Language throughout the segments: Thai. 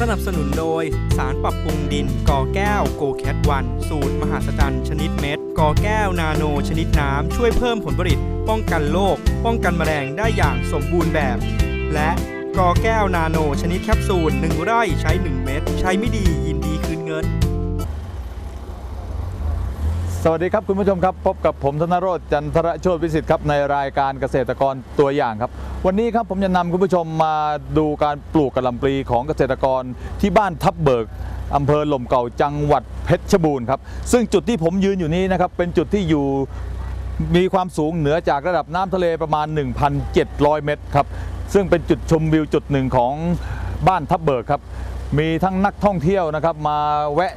สนับสนุนโดย สารปรับปรุงดินกอแก้วโกแคทวันสูตร มหาสจรรย์ชนิดเม็ดกอแก้วนาโนชนิดน้ำ ช่วยเพิ่มผลผลิต ป้องกันโรคป้องกันแมลงได้อย่างสมบูรณ์แบบ และกอแก้วนาโนชนิดแคปซูล1ไร่ใช้ 1 เม็ดใช้ไม่ดียินดีคืนเงิน สวัสดีครับคุณผู้ชมครับ พบกับผมธนโรจน์จันทรโชติวิสิทธิ์ครับในรายการเกษตรกรตัวอย่างครับ วันนี้ครับผมจะนำคุณผู้ชมมาดูการปลูกกระลำปลีของเกษตรกรที่บ้านทับเบิกอำเภอหล่มเก่าจังหวัดเพชรบูรณ์ครับซึ่งจุดที่ผมยืนอยู่นี้นะครับเป็นจุดที่อยู่มีความสูงเหนือจากระดับน้ำทะเลประมาณ 1,700 เมตรครับซึ่งเป็นจุดชมวิวจุดหนึ่งของบ้านทับเบิกครับมีทั้งนักท่องเที่ยวนะครับมาแวะ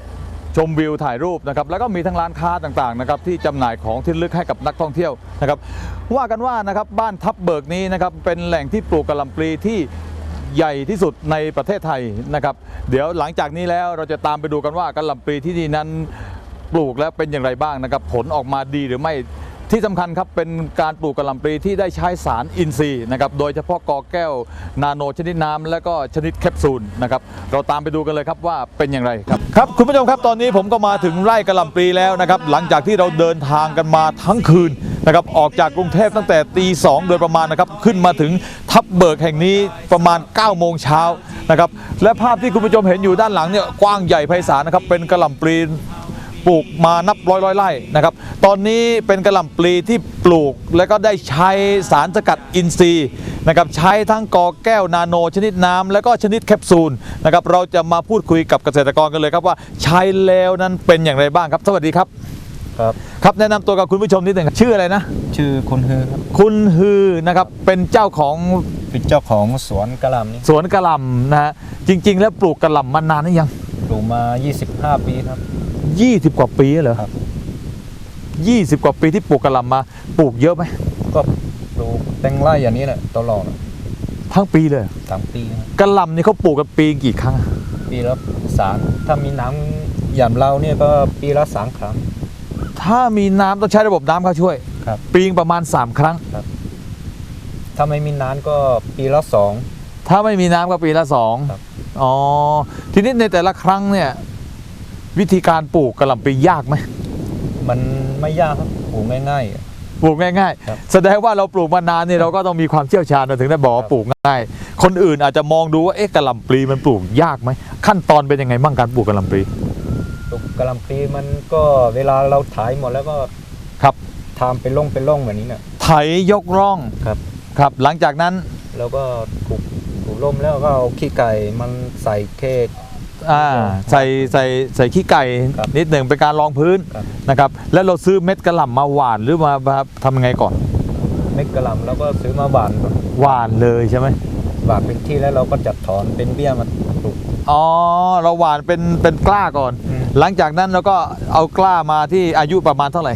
ชมวิวถ่ายรูปนะครับแล้วก็มีทั้งร้านค้าต่างๆนะครับที่จำหน่ายของที่ลึกให้กับนักท่องเที่ยวนะครับว่ากันว่านะครับบ้านทับเบิกนี้นะครับเป็นแหล่งที่ปลูกกะหล่ำปลีที่ใหญ่ที่สุดในประเทศไทยนะครับ เดี๋ยวหลังจากนี้แล้วเราจะตามไปดูกันว่ากะหล่ำปลีที่นี่นั้นปลูกแล้วเป็นอย่างไรบ้างนะครับ ผลออกมาดีหรือไม่ ที่สำคัญครับเป็นการปลูกกะหล่ำปลีที่ได้ใช้สารอินทรีย์นะครับโดยเฉพาะกอแก้วนาโนชนิดน้ำและก็ชนิดแคปซูลนะครับเราตามไปดูกันเลยครับว่าเป็นอย่างไรครับครับคุณผู้ชมครับตอนนี้ผมก็มาถึงไร่กะหล่ำปลีแล้วนะครับหลังจากที่เราเดินทางกันมาทั้งคืนนะครับออกจากกรุงเทพตั้งแต่ตีสองโดยประมาณนะครับขึ้นมาถึงทับเบิกแห่งนี้ประมาณ9โมงเช้านะครับและภาพที่คุณผู้ชมเห็นอยู่ด้านหลังเนี่ยกว้างใหญ่ไพศาลนะครับเป็นกะหล่ำปลี ปลูกมานับร้อยร้อยไร่นะครับ ตอนนี้เป็นกระหล่ำปลีที่ปลูกแล้วก็ได้ใช้สารสกัดอินทรีย์นะครับใช้ทั้งกอแก้วนาโน ชนิดน้ำแล้วก็ชนิดแคปซูลนะครับเราจะมาพูดคุยกับเกษตรกรกันเลยครับว่าใช้แล้วนั้นเป็นอย่างไรบ้างครับ สวัสดีครับครับครับแนะนำตัวกับคุณผู้ชมนิดหนึ่งชื่ออะไรนะ ชื่อคุณฮือครับคุณฮือนะครับเป็นเจ้าของเป็นเจ้าของสวนกะหล่ำนี่สวนกระหล่ำนะฮะจริง ๆ แล้วปลูกกระหล่ำมานานหรือยังปลูกมา 25 ปีครับ 20กว่าปีเหรอครับ20กว่าปีที่ปลูกกระหล่ำมา ปลูกเยอะไหม ก็ปลูกแตงไร่อย่างนี้แหละตลอดทั้งปีเลยสามปีครับกระหล่ำนี่เขาปลูกกันปีกี่ครั้งอะปีละสารถ้ามีน้ำหย่ำเราเนี่ยก็ปีละสามครั้ง ถ้ามีน้ำต้องใช้ระบบน้ำเข้าช่วย ครับ ปีงประมาณ3ครั้งถ้าไม่มีน้ำก็ปีละสองถ้าไม่มีน้ำก็ปีละสองครับ อ๋อ ทีนี้ในแต่ละครั้งเนี่ย วิธีการปลูกกระหล่ำปียากไหมมันไม่ยากครับปลูกง่ายๆอะปลูกง่ายครับๆ แสดงว่าเราปลูกมานานนี่เราก็ต้องมีความเชี่ยวชาญเราถึงได้บอกว่าครับ ปลูกง่าย คนอื่นอาจจะมองดูว่าเอ๊ะกระหล่ำปลีมันปลูกยากไหมขั้นตอนเป็นยังไงบ้างการปลูกกระหล่ำปลีปลูกกะหล่ำปีมันก็เวลาเราถ่ายหมดแล้วก็ครับ ทำเป็นร่องเป็นร่องแบบนี้เนี่ยไถยกร่องครับ ครับ หลังจากนั้นแล้วก็ปลูกปลูกร่มแล้วก็เอาขี้ไก่มันใส่เค อ่าใส่ใส่ใส่ขี้ไก่ครับนิดหนึ่งเป็นการรองพื้นครับ นะครับ แล้วเราซื้อเม็ดกระหล่ำมาหว่านหรือมามาทำยังไงก่อน เม็ดกะหล่ำแล้วก็ซื้อมาหวานก่อนหว่านเลยใช่ไหมหวานเป็นที่แล้วเราก็จัดถอนเป็นเบี้ยมาปลูก อ๋อเราหว่านเป็นเป็นกล้าก่อน อืม หลังจากนั้นเราก็เอากล้ามาที่อายุประมาณเท่าไหร่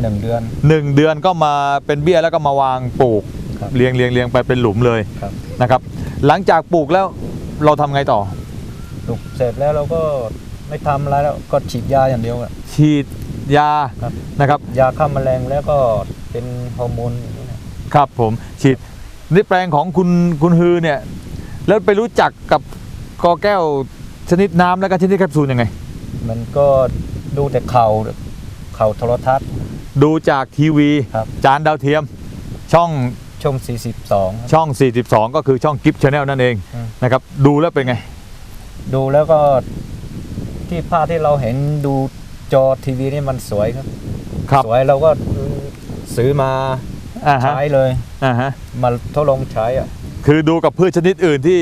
หนึ่งเดือน หนึ่งเดือนก็มาเป็นเบี้ยแล้วก็มาวางปลูกครับ เรียงเรียงเรียงไปเป็นหลุมเลยครับ นะครับ หลังจากปลูกแล้วเราทำไงต่อ ปลูกเสร็จแล้วเราก็ไม่ทำอะไรแล้วก็ฉีดยาอย่างเดียวอะ ฉีดยาครับ นะครับ ยาฆ่าแมลงแล้วก็เป็นฮอร์โมนอย่างนี้นะครับผมฉีดนี่แปลงของคุณคุณฮือเนี่ย แล้วไปรู้จักกับกอแก้วชนิดน้ำและก็ชนิดแคปซูลยังไง มันก็ดูแต่ข่าวข่าวโทรทัศน์ ดูจากทีวี ครับ จานดาวเทียม ช่องช่วง42ครับ ช่อง 42 ก็คือช่องกิฟต์ชาแนลนั่นเองอืม นะครับ ดูแล้วเป็นไง ดูแล้วก็ที่ภาพที่เราเห็นดูจอทีวีนี่มันสวยครับ ครับสวยเราก็ซื้อมาอ่าฮะใช้เลยอ่าฮะมาทดลองใช้อะ คือดูกับพืชชนิดอื่นที่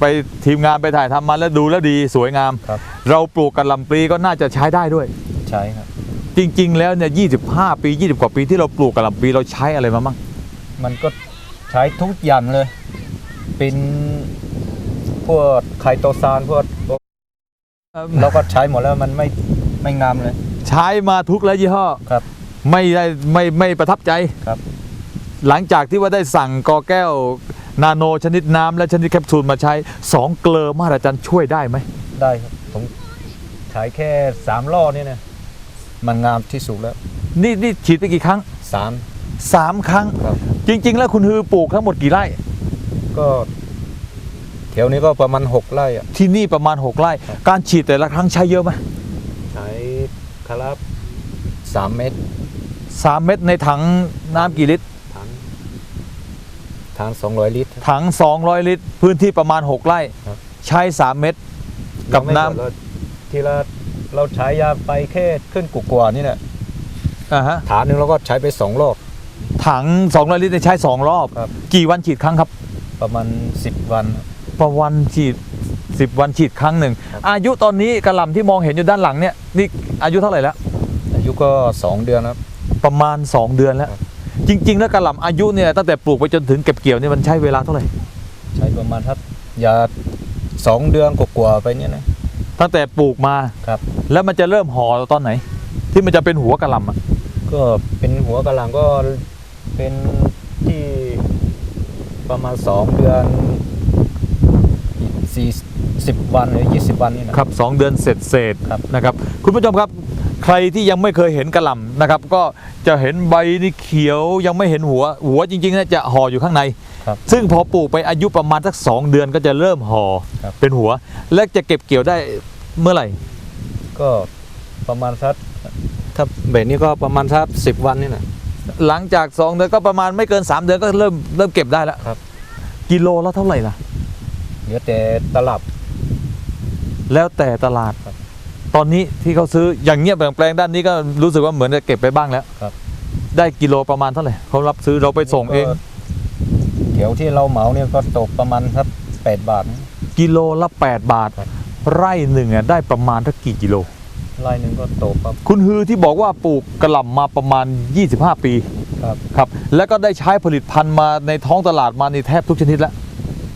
ไปทีมงานไปถ่ายทำมาแล้วดูแล้วดีสวยงาม ครับ เราปลูกกะหล่ำปลีก็น่าจะใช้ได้ด้วย ใช้ครับ จริง ๆ แล้วเนี่ย25 ปี 20 กว่าปีที่เราปลูกกะหล่ำปลีเราใช้อะไรมาบ้างมันก็ใช้ทุกอย่างเลย เป็น พวกไคโตซานพวกเราก็ใช้หมดแล้วมันไม่ไม่งามเลย ใช้มาทุกแล้วยี่ห้อครับไม่ได้ไม่ไม่ประทับใจครับ หลังจากที่ว่าได้สั่งกอแก้ว นาโนชนิดน้ำและชนิดแคปซูลมาใช้สองเกลอมาตรจันช่วยได้ไหมได้ครับผมใช้แค่สามล่อนี่นะมันงามที่สุดแล้ว นี่นี่ฉีดไปกี่ครั้งสามสามครั้งครับจริง ๆ แล้วคุณฮือปลูกทั้งหมดกี่ไร่ ก็แถ วนี้ก็ประมาณหกไร่อะที่นี่ประมาณ 6 ไร่ การฉีดแต่ละครั้งใช้เยอะไหมใช้คาราบสามเมตรสามเม็ดในถังน้ำกี่ลิตร ถังถังสองร้อยลิตร ถัง 200 ลิตร พื้นที่ประมาณ 6 ไร่ ครับ ใช้ 3 เม็ด กับน้ำยังไม่หมดเลยทีละเราใช้ยาไปแค่ขึ้นกกว่าๆนี่แหละอ่าฮะ ฐานหนึ่งเราก็ใช้ไปสองรอบ ถัง 200 ลิตรเนี่ยใช้ 2 รอบ ครับ กี่วันฉีดครั้งครับ ประมาณสิบวันประวันฉีด 10 วันฉีดครั้งหนึ่งครับอายุตอนนี้กระหลำที่มองเห็นอยู่ด้านหลังเนี่ยนี่อายุเท่าไหร่แล้ว อายุก็สองเดือนครับ ประมาณ 2 เดือนแล้วครับจริง ๆ แล้วกระหล่ำอายุเนี่ยตั้งแต่ปลูกไปจนถึงเก็บเกี่ยวเนี่ยมันใช้เวลาเท่าไหร่ ใช้ประมาณทักยาสองเดือนกว่าๆไปเนี่ยนะตั้งแต่ปลูกมาครับ แล้วมันจะเริ่มห่อตอนไหน ที่มันจะเป็นหัวกระหล่ำอะก็เป็นหัวกระหลังก็เป็นที่ประมาณสองเดือน สี่สิบวันหรือยี่สิบวันนี่นะ ครับสองเดือนเสร็จเสร็จครับ นะครับ คุณผู้ชมครับ ใครที่ยังไม่เคยเห็นกระหล่ำนะครับ ก็จะเห็นใบนี่เขียวยังไม่เห็นหัว หัวจริงๆนะจะห่ออยู่ข้างใน ครับ ซึ่งพอปลูกไปอายุประมาณสักสองเดือนก็จะเริ่มห่อครับ เป็นหัว และจะเก็บเกี่ยวได้เมื่อไหร่ ก็ประมาณสักถ้าเบ็ดนี้ก็ประมาณสักสิบวันนี่แหละหลังจากสองเดือนก็ประมาณไม่เกินสามเดือนก็เริ่มเริ่มเก็บได้แล้วครับ กิโลละเท่าไหร่ล่ะเห ลือแต่ตลับ แล้วแต่ตลาด ครับตอนนี้ที่เขาซื้ออย่างเงียบแบบแปลงด้านนี้ก็รู้สึกว่าเหมือนจะเก็บไปบ้างแล้วครับ ได้กิโลประมาณเท่าไหร่เขารับซื้อเราไปส่งเอง ก็แถวที่เราเหมาเนี่ยก็ตกประมาณสักแปดบาท กิโลละ 8 บาท ครับ ไร่หนึ่งอะได้ประมาณทักกี่กิโล ไร่หนึ่งก็ตกครับ คุณฮือที่บอกว่าปลูกกระหล่ำมาประมาณ 25 ปีครับ ครับ แล้วก็ได้ใช้ผลิตภัณฑ์มาในท้องตลาดมาในแทบทุกชนิดแล้ว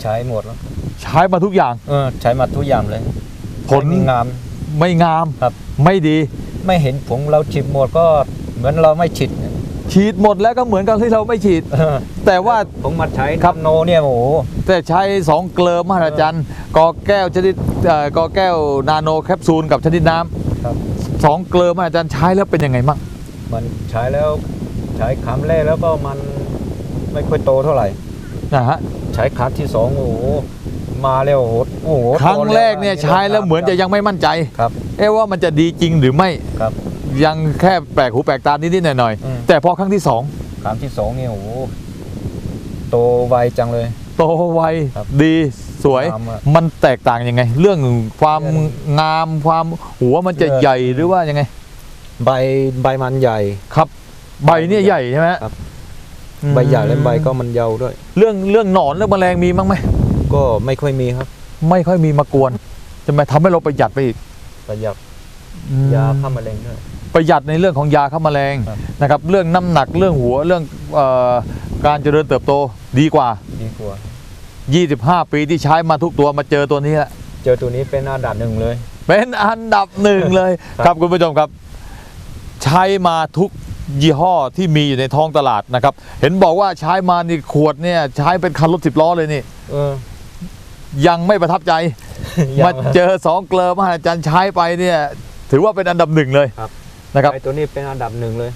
ใช้หมดแล้ว ใช้มาทุกอย่าง เออใช้มาทุกอย่างเลยผล ไม่มีงาม ไม่งามครับ ไม่ดี ไม่เห็นผงเราฉีดหมดก็เหมือนเราไม่ฉีดเนี่ยฉีดหมดแล้วก็เหมือนกับที่เราไม่ฉีด เออแต่ว่า ผมมาใช้ครับ น้ำโนเนี่ยโอ้โห แต่ใช้สองเกลือมหัศจรรย์กอแก้วชนิดเอ่อกอแก้วนาโนแคปซูลกับชนิดน้ำครับสองเกลือมหัศจรรย์ใช้แล้วเป็นยังไงบ้างมันใช้แล้วใช้ครั้งแรกแล้วก็มันไม่ค่อยโตเท่าไหร่ นะฮะใช้ครั้งที่สองโอ้โห มาแล้วโอ้โหโอ้โหครั้งแรกเนี่ยใช้แล้วเหมือนจะยังไม่มั่นใจครับ เอ๊ะว่ามันจะดีจริงหรือไม่ครับ ยังแค่แปลกหูแปลกตานิดๆหน่อยอืม ๆแต่พอครั้งที่สองครั้งที่สองเนี่ยโอ้โหโตไวจังเลย โตไวครับดีสวย งามอะมันแตกต่างยังไง เรื่องความเรื่องงามความหัวมันจะเรื่อง ใหญ่หรือว่ายังไง ใบใบมันใหญ่ ครับ ใบเนี่ยใหญ่ใช่ไหมครับ อืมใบใหญ่และใบก็มันเยาวด้วย เรื่องเรื่องหนอนเรื่องแมลงมีบ้างไหม ก็ไม่ค่อยมีครับ ไม่ค่อยมีมากวนจะมาทำให้เราประหยัดไปอีกประหยัดอืมยาฆ่าแมลงด้วย ประหยัดในเรื่องของยาฆ่าแมลงครับ นะครับ เรื่องน้ำหนักเรื่องหัวเรื่องเออการเจริญเติบโตดีกว่า ดีกว่า 25 ปีที่ใช้มาทุกตัวมาเจอตัวนี้แหละ เจอตัวนี้เป็นอันดับหนึ่งเลย เป็นอันดับหนึ่งเลยครับครับคุณผู้ชมครับ ใช้มาทุกยี่ห้อที่มีอยู่ในท้องตลาดนะครับ เห็นบอกว่าใช้มานี่ขวดเนี่ยใช้เป็นคันรถสิบล้อเลยนี่ เออ ยังไม่ประทับใจยังมาเจอสองเกลอมหาจารย์ใช้ไปเนี่ย ถือว่าเป็นอันดับหนึ่งเลยครับ นะครับไอตัวนี้เป็นอันดับหนึ่งเลย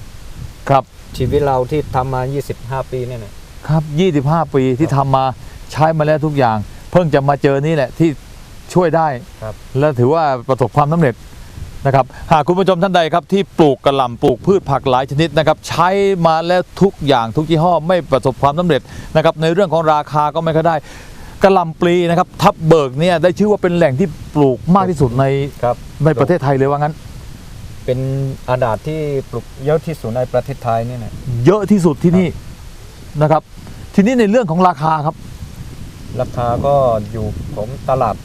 ครับ ชีวิตเราที่ทำมา 25 ปีเนี่ยนะครับ 25 ปีที่ทำมาใช้มาแล้วทุกอย่าง เพิ่งจะมาเจอนี่แหละที่ช่วยได้ครับและถือว่าประสบความสำเร็จนะครับหากคุณผู้ชมท่านใดครับที่ปลูกกระหล่ำปลูกพืชผักหลายชนิดนะครับใช้มาแล้วทุกอย่างทุกยี่ห้อไม่ประสบความสำเร็จนะครับในเรื่องของราคาก็ไม่ค่อยได้ กระหล่ำปลีนะครับทับเบิกเนี่ยได้ชื่อว่าเป็นแหล่งที่ปลูกมากที่สุดในครับ ในประเทศไทยเลยว่างั้น เป็นอันดับที่ปลูกเยอะที่สุดในประเทศไทยเนี่ยนะเยอะที่สุดที่นี่นะครับ ทีนี้ในเรื่องของราคาครับ ราคาก็อยู่ของตลาด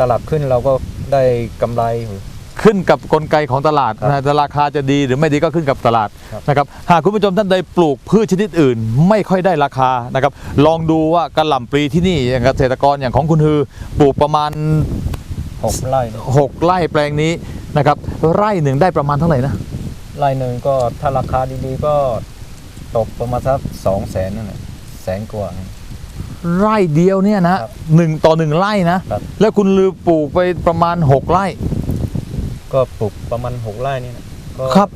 ตลาดขึ้นเราก็ได้กำไรอยู่ ขึ้นกับกลไกของตลาดครับนะแต่ราคาจะดีหรือไม่ดีก็ขึ้นกับตลาดครับนะครับหากคุณผู้ชมท่านใดปลูกพืชชนิดอื่น ไม่ค่อยได้ราคานะครับ ลองดูว่ากระหล่ำปลีที่นี่อย่างเกษตรกรอย่างของคุณฮือปลูกประมาณหกไร่เนี่ย6ไร่แปลงนี้นะครับ ไร่หนึ่งได้ประมาณเท่าไหร่นะไร่หนึ่งก็ถ้าราคาดีๆก็ตกประมาณสักสองแสนนั่นแหละแสนกว่าไร่เดียวเนี่ยนะครับหนึ่งต่อหนึ่งไร่นะครับแล้วคุณลือปลูกไปประมาณ6ไร่ ก็ปลูกประมาณหกไร่นี่นะก็ครับ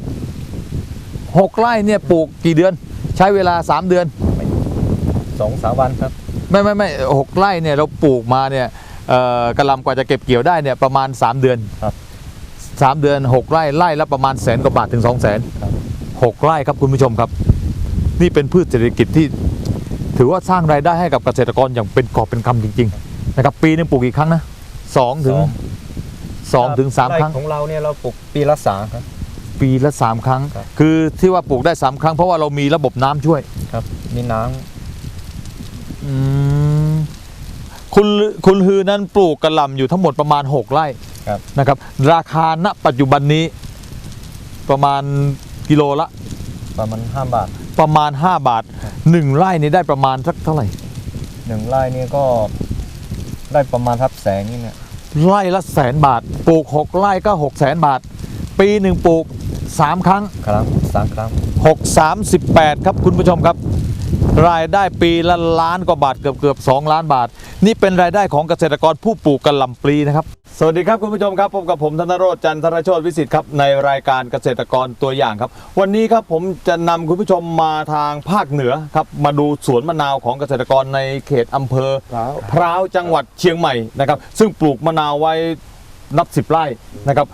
หกไร่เนี่ยปลูกกี่เดือน ใช้เวลา3เดือนสองสามวันครับ ไม่ไม่ไม่หกไร่เนี่ยเราปลูกมาเนี่ยเอ่อกระหลำกว่าจะเก็บเกี่ยวได้เนี่ยประมาณ3เดือนครับสามเดือน6ไร่ไร่ละประมาณแสนกว่าบาทถึง2 0 0แสนครับหกไร่ครับคุณผู้ชมครับ นี่เป็นพืชเศรษฐกิจที่ ถือว่าสร้างรายได้ให้กับเกษตรกรอย่างเป็นกอบเป็นคำจริง ๆ นะครับ ปีหนึงปลูกกี่ครั้งนะสองถึง สองถึงสามครั้งไของเราเนี่ยเราปลูกปีละสามครับ ปีละ3ครั้ง ครับ คือที่ว่าปลูกได้3ครั้งเพราะว่าเรามีระบบน้ำช่วยครับ มีน้อืมคุณคุณฮือนั้นปลูกกระหล่ำอยู่ทั้งหมดประมาณ 6 ไร่ครับ นะครับ ราคาณปัจจุบันนี้ ประมาณกิโลละำประมาณห้าบาทประมาณ 5 บาท 1 ไร่นี่ได้ประมาณสักเท่าไหร่ หนึ่งไร่นี่ก็ได้ประมาณทับแสงนี่เนี่ย ไร่ละแสนบาท ปลูก 6 ไร่ก็6 0แสนบาท ปีหนึ่งปลูก 3 ครั้ง ครั้งสามครั้ง 6 3 8ครับคุณผู้ชมครับ รายได้ปีละล้านกว่าบาทเกือบเกือบ2ล้านบาท นี่เป็นรายได้ของเกษตรกรผู้ปลูกกระหล่ำปลีนะครับ สวัสดีครับคุณผู้ชมครับพบกับผมธนโรจน์จันทรโชติวิสิทธิ์ครับในรายการเกษตรกรตัวอย่างครับ วันนี้ครับผมจะนำคุณผู้ชมมาทางภาคเหนือครับมาดูสวนมะนาวของเกษตรกรในเขตอำเภอพร้าวพร้าวจังหวัดเชียงใหม่นะครับซึ่งปลูกมะนาวไว้ นับสิบไร่นะครับ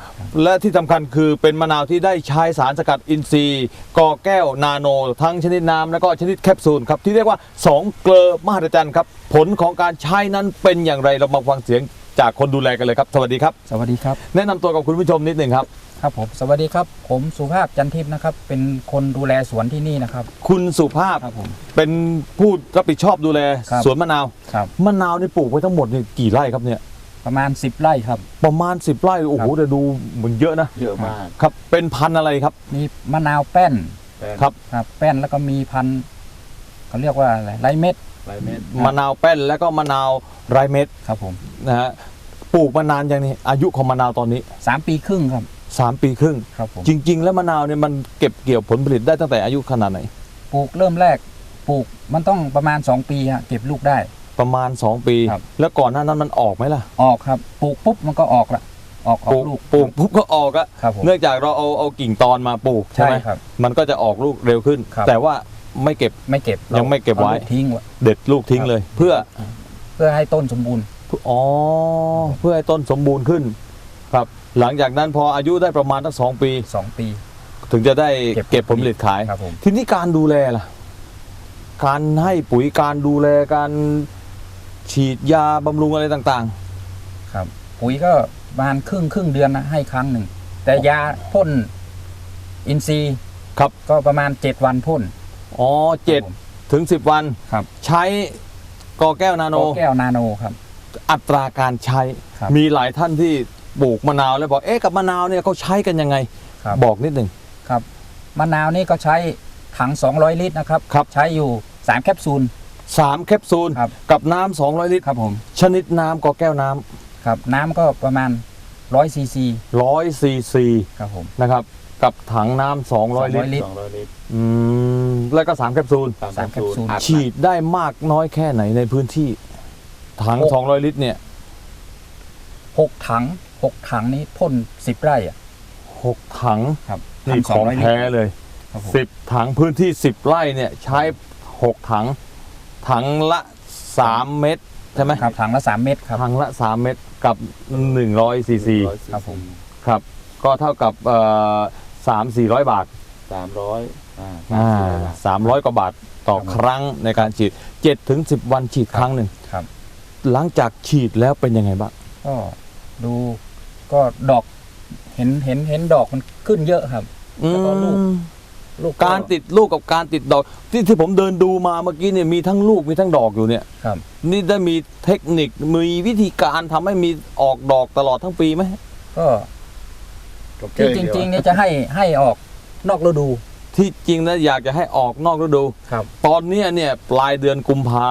และที่สำคัญคือเป็นมะนาวที่ได้ใช้สารสกัดอินทรีย์กอแก้วนาโน ทั้งชนิดน้ำและก็ชนิดแคปซูลครับที่เรียกว่า 2 เกลอมหัศจรรย์ครับผลของการใช้นั้นเป็นอย่างไรเรามาฟังเสียงจากคนดูแลกันเลยครับ สวัสดีครับ สวัสดีครับแนะนำตัวกับคุณผู้ชมนิดหนึ่งครับ ครับผมสวัสดีครับ ผมสุภาพจันทิพย์นะครับ เป็นคนดูแลสวนที่นี่นะครับ คุณสุภาพครับผม เป็นผู้รับผิดชอบดูแลครับ สวนมะนาว ครับมะนาวนี่ปลูกไว้ทั้งหมดนี่กี่ไร่ครับเนี่ย ประมาณ 10 ไร่ครับ ประมาณ 10 ไร่โอ้โหครับแต่ดูเหมือนเยอะนะเยอะมาก ครับ เป็นพันธุ์อะไรครับ มีมะนาวแป้นครับครับแป้นแล้วก็มีพันธุ์เขาเรียกว่าอะไรไรเม็ดหลายเมตรมะนาวแป้นแล้วก็มะนาวไรเม็ดครับผมนะฮะปลูกมานานยังนี่อายุของมะนาวตอนนี้สามปีครึ่งครับ 3 ปีครึ่งครับผมจริง ๆ แล้วมะนาวเนี่ยมันเก็บเกี่ยวผลผลิตได้ตั้งแต่อายุขนาดไหน ปลูกเริ่มแรกปลูกมันต้องประมาณ 2 ปีฮะเก็บลูกได้ ประมาณ 2 ปี ครับ แล้วก่อนหน้านั้นมันออกไหมล่ะออกครับปลูกปุ๊บมันก็ออกละออกอปอลูกกลูกปลูกปุ๊บก็ออกอะครับผม เนื่องจากเราเอาเอากิ่งตอนมาปลูกใช่ใช่ไหมครับมันก็จะออกลูกเร็วขึ้น ครับ แต่ว่าไม่เก็บ ไม่เก็บยังไม่เก็บไว้ อาลูทิ้งไว้เด็ดลูกทิ้งครับเลย เพื่อเพื่อให้ต้นสมบูรณ์ อ๋อเพื่อให้ต้นสมบูรณ์ขึ้น ครับ หลังจากนั้นพออายุได้ประมาณตั้งสองปี 2 ปี ถึงจะได้เก็บเก็บผลผลิตขาย ครับผม ทีนี้การดูแลล่ะ การให้ปุ๋ยการดูแลการ ฉีดยาบำรุงอะไรต่างครับปุ๋ยก็ประมาณครึ่งครึ่งเดือนนะให้ครั้งหนึ่ง แต่ยาพ่นอินทรีย์ครับ ก็ประมาณ 7 วันพ่นๆอ๋อเจ็ดถึงสิบวัน ครับ ใช้กอแก้วนาโนโอแก้วนาโนครับ อัตราการใช้ ครับ มีหลายท่านที่ปลูกมะนาวแล้วบอก เอ๊ะกับมะนาวเนี่ยเขาใช้กันยังไง ครับบอกนิดหนึ่ง ครับมะนาวนี่ก็ใช้ถัง 200 ลิตรนะครับ ครับ ใช้อยู่ 3 แคปซูล สามแคปซูลครับ กับน้ำสองร้อยลิตร ครับผมชนิดน้ำกอแก้วน้ครับน้ำก็ประมาณ100ซีซีำร้อยซีซีครับผม นะครับ กับถังน้ำสองร้อยลิตร200ลิตร สองร้อยลิตรอืม แล้วก็สามแคปซูล สามแคปซูลฉีดได้มากน้อยแค่ไหนในพื้นที่ ถังหก200 ลิตรเนี่ย6ถัง6ถังนี้พ่น10ไร่อะหกถังครับนี่ถัของ200ลิตรแท้เลย ครับผม10 ถังพื้นที่ 10 ไร่เนี่ยใช้ 6 ถัง ถังละ 3 เม็ดใช่ไหมครับถังละ 3 เม็ดครับถังละ 3 เม็ดกับ100ซีซีครับผมครับ ก็เท่ากับเอ่อสามสี่ร้อยบาทสามร้อยอ่าอ่าสามร้อยกว่าบาทต่อครั้งในการฉีด7ถึง10วันฉีดครั้งหนึ่งครับ หลังจากฉีดแล้วเป็นยังไงบ้างก็ดูก็ดอกเห็นเห็นเห็นดอกมันขึ้นเยอะครับ แล้วก็ลูกอืม ลูกการติดลูกกับการติดดอก ที่ที่ผมเดินดูมาเมื่อกี้เนี่ยมีทั้งลูกมีทั้งดอกอยู่เนี่ย ครับ นี่ได้มีเทคนิคมีวิธีการทำให้มีออกดอกตลอดทั้งปีไหมก็ที่จริงๆเนี่ยจะให้ให้ออกนอกฤดู ที่จริงนะอยากจะให้ออกนอกฤดู ครับ ตอนเนี้ยเนี่ยปลายเดือนกุมภา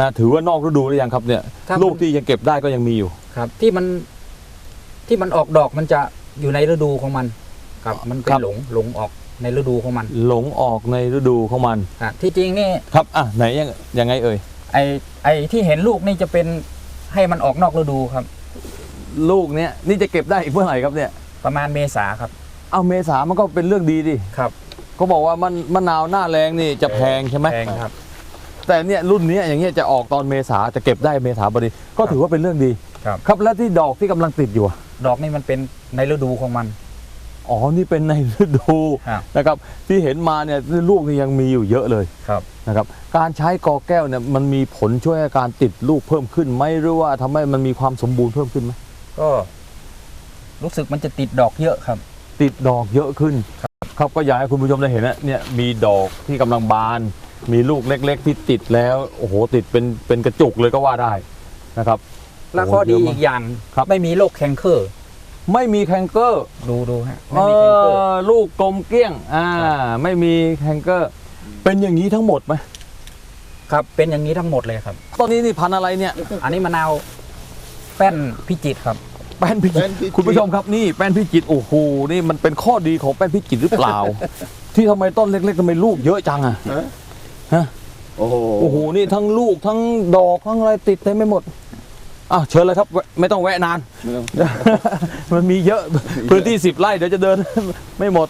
นะถือว่านอกฤดูหรือยังครับเนี่ยครับลูกที่ยังเก็บได้ก็ยังมีอยู่ ครับ ที่มันที่มันออกดอกมันจะอยู่ในฤดูของมัน ครับ มันเป็ครันบหลงหลงออก ในฤดูของมัน หลงออกในฤดูของมันครับที่จริงนี่ครับอะไหนยังยังไงเอ่ยไอไอที่เห็นลูกนี่จะเป็นให้มันออกนอกฤดูครับ ลูกเนี่ยนี่จะเก็บได้อีกเมื่อไหร่ครับเนี่ย ประมาณเมษาครับ เอาเมษามันก็เป็นเรื่องดีดิครับเขาบอกว่ามันมะนาวหน้าแรงนี่จะแพงใช่ไหมแพงครับ แต่เนี่ยรุ่นเนี้ยอย่างเงี้ยจะออกตอนเมษาจะเก็บได้เมษาพอดีก็ถือว่าเป็นเรื่องดีครับ ครับแล้วที่ดอกที่กำลังติดอยู่อะดอกนี่มันเป็นในฤดูของมัน อ๋อ นี่เป็นในฤดูครับนะครับที่เห็นมาเนี่ยลูกนี่ยังมีอยู่เยอะเลยครับนะครับการใช้กอแก้วเนี่ยมันมีผลช่วยให้การติดลูกเพิ่มขึ้นไหมหรือว่าทำให้มันมีความสมบูรณ์เพิ่มขึ้นไหมก็ รู้สึกมันจะติดดอกเยอะครับ ติดดอกเยอะขึ้นครับก็อยากให้คุณผู้ชมได้เห็นนะเนี่ยมีดอกที่กำลังบาน มีลูกเล็ก ๆ ที่ติดแล้วโอ้โหติดเป็นเป็นกระจุกเลยก็ว่าได้นะครับแล้วข้อดีโโหเยะอีมากอย่างครับไม่มีโรคแคนเคอร์ ไม่มีแคนเกอร์ดูดูฮะเอไม่มีแคนเคอร์อลูกกลมเกลี้ยง อ่า ไม่มีแคนเกอร์ เป็นอย่างนี้ทั้งหมดไหมครับ เป็นอย่างนี้ทั้งหมดเลยครับ ตอนนี้นี่พันธุ์อะไรเนี่ย อันนี้มะนาวแป้นพิจิตรครับแป้นพิจิตรคุณผู้ชมครับนี่แป้นพิจิตรโอ้โหนี่มันเป็นข้อดีของแป้นพิจิตรหรือเปล่า ที่ทำไมต้นเล็กๆทำไมลูกเยอะจังอะโอ้โหโอ้โหนี่ทั้งลูกทั้งดอกทั้งอะไรติดเต็มไปหมด อะเชิญเลยครับแวะไม่ต้องแวะนานไม่ต้องมันมีเยอะพื้นที่สิบไร่เดี๋ยวจะเดิน ไม่หมด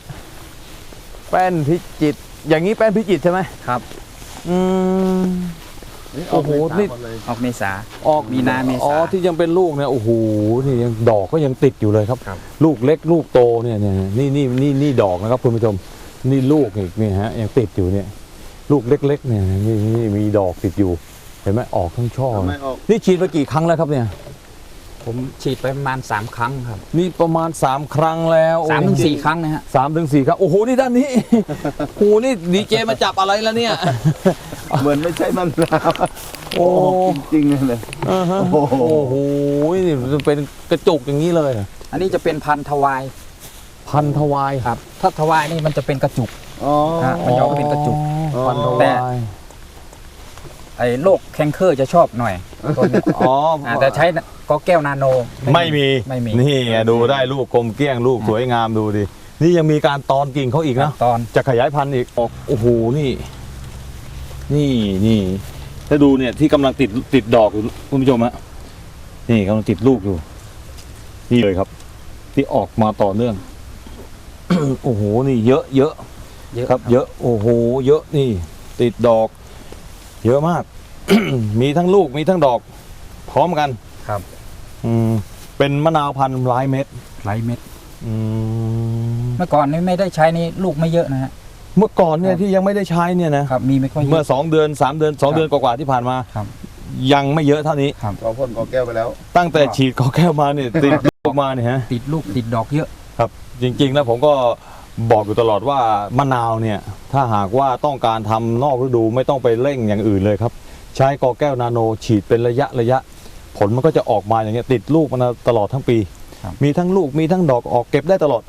แป้นพิจิตรอย่างนี้แป้นพิจิตรใช่ไหมครับ อืมโอ้โหนี่ออกเมษาออกมีนาเมษาอ๋อที่ยังเป็นลูกเนี่ยโอ้โหนี่ยังดอกก็ยังติดอยู่เลยครับครับ ลูกเล็กลูกโตเนี่ยเนี่ยนี่นี่นี่นี่ดอกนะครับคุณผู้ชมนี่ลูกอีกเนี่ยฮะยังติดอยู่เนี่ย ลูกเล็กๆเนี่ยนี่นี่มีดอกติดอยู่เห็นไหมออกทั้งช่อทำไมออก นี่ฉีดไปกี่ครั้งแล้วครับเนี่ย ผมฉีดไปประมาณ 3 ครั้งครับนี่ประมาณ 3 ครั้งแล้วสามถึงสี่ครั้งนะฮะสามถึงสี่ครั้งโอ้โหนี่ด้านนี้ โอ้โหนี่ดีเจมาจับอะไรแล้วเนี่ย เหมือนไม่ใช่มันลาวโอ้จริงๆเลยอ่าฮะโอ้โหโอ้โหนี่มันเป็นกระจุกอย่างนี้เลย อันนี้จะเป็นพันธุ์ทวายพันทวายครับ ถ้าทวายนี่มันจะเป็นกระจุก อ๋อฮะมันจะออกเป็นกระจุก อ๋อพันทแต่วาย ไอ้โรคแคนเคอร์จะชอบหน่อยตัวนี้อ๋ออ่าแต่ใช้ก็แก้วนาโน ไม่มีไม่มีนี่ไงดูได้ลูกกลมเกลี้ยงลูกสวยงามดูดินี่ยังมีการตอนกิ่งเขาอีกนะตอนจะขยายพันธุ์อีกออกโอ้โหนี่ นี่นี่ถ้าดูเนี่ยที่กำลังติดติดดอกอยู่คุณผู้ชมฮะนี่กำลังติดลูกอยู่ นี่เลยครับ ที่ออกมาต่อเนื่องโอ้โหนี่เยอะเยอะเยอะครับ เยอะ โอ้โห เยอะนี่ ติดดอก เยอะมาก มีทั้งลูกมีทั้งดอกพร้อมกันครับ อืมเป็นมะนาวพันธุ์ร้ายเม็ดหลายเม็ดอืมเมื่อก่อนนี่ไม่ได้ใช้นี่ลูกไม่เยอะนะฮะ เมื่อก่อนเนี่คยรับ ที่ยังไม่ได้ใช้เนี่ยนะครับ มีไม่ค่อยเยเมื่ออะ สองเดือนสามเดือนสองครับเดือนกว่าๆที่ผ่านมาครับ ยังไม่เยอะเท่านี้ ครับกอพ่นกอแก้วไปแล้ว ตั้งแต่ฉีดกอแก้วมาเนี่ยติด ลูกมาเนี่ยฮะติดลูกติดดอกเยอะครับจริง ๆ แล้วผมก็ บอกอยู่ตลอดว่ามะนาวเนี่ยถ้าหากว่าต้องการทำนอกฤดูไม่ต้องไปเร่งอย่างอื่นเลยครับ ใช้กอแก้วนาโนฉีดเป็นระยะระยะ ผลมันก็จะออกมาอย่างเงี้ยติดลูกมันตลอดทั้งปีครับมีทั้งลูกมีทั้งดอกออกเก็บได้ตลอด